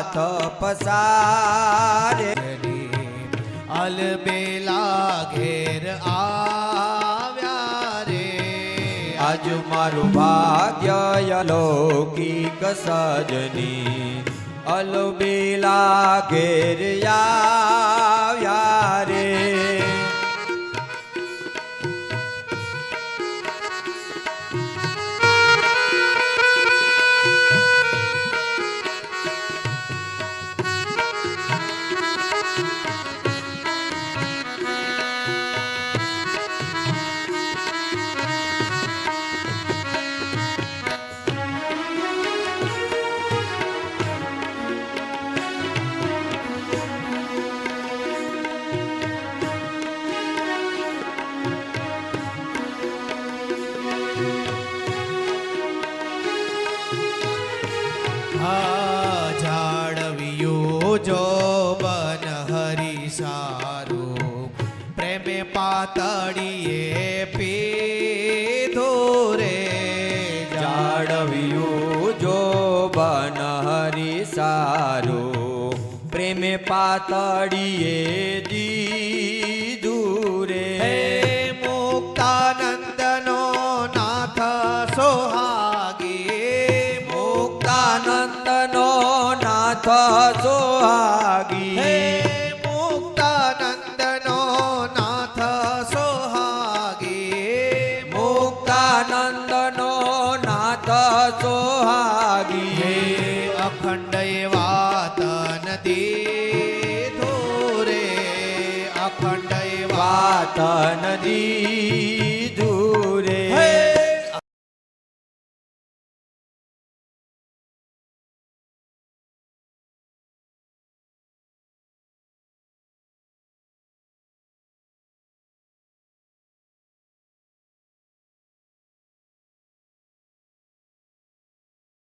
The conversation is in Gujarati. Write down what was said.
હાથ પસારે. અલબેલા ઘેર આવ્યા રે. આજ મારું ભાગ્ય અલૌકિક સજની. અલબેલા ઘેર આવ્યા જાળવ્યું જો બન સારું પ્રેમે પાતળીએ પીધો રે. જાળવ્યું સારું પ્રેમે પાતળીએ દીધું નાથ આગી. હે મુક્તાનંદનો નાથ સોહાગી. મુક્તાનંદનો નાથ સોહાગી. હે અખંડ વાત નદી ધોરે. અખંડ નદી